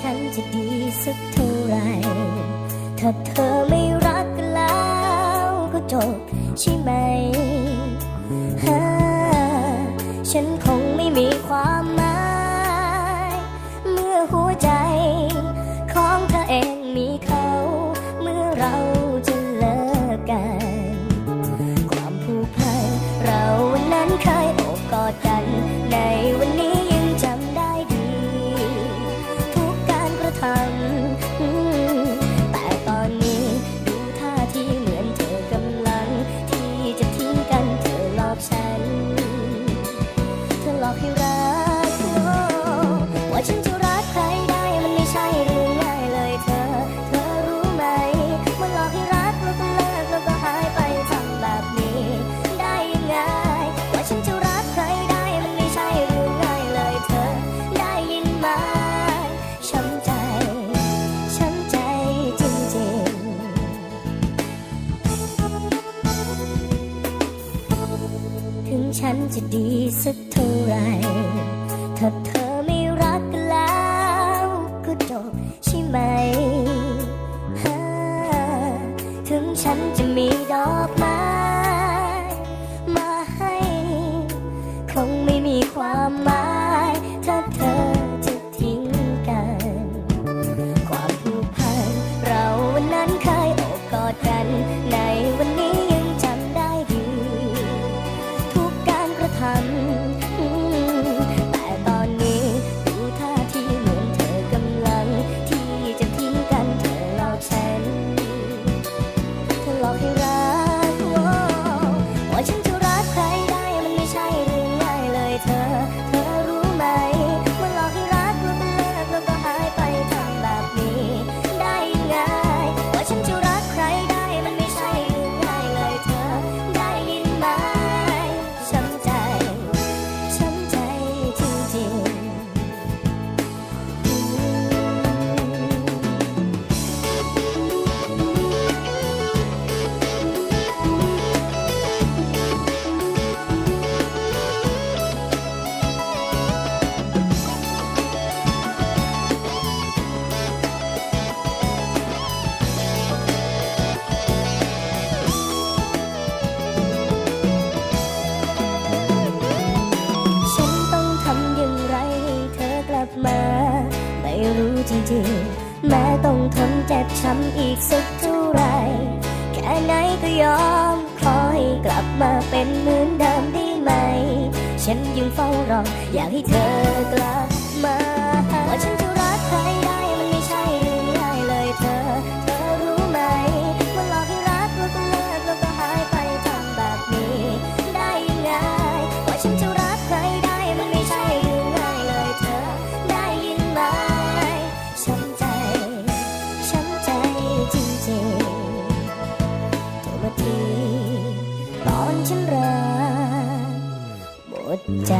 ฉันจะดีสักเท่าไร ถ้าเธอไม่รักกันแล้วก็จบใช่ไหม ฉันคงไม่มีความ ฉันจะดีสักเท่าไรถ้าเธอไม่รักกันแล้วก็จบใช่ไหม ถึงฉันจะมีดอกไม้มาให้ คงไม่มีความหมาย ถ้าเธอจะทิ้งกัน ความผูกพัน เรานั้นเคยอกกอดกัน อีกสักเท่าไร แค่ไหนก็ยอมคอยกลับมาเป็นเหมือนเดิมได้ไหม ฉันยังเฝ้ารอ อยากให้เธอกลับมาว่าฉันจะ ฉันรักหมดใจ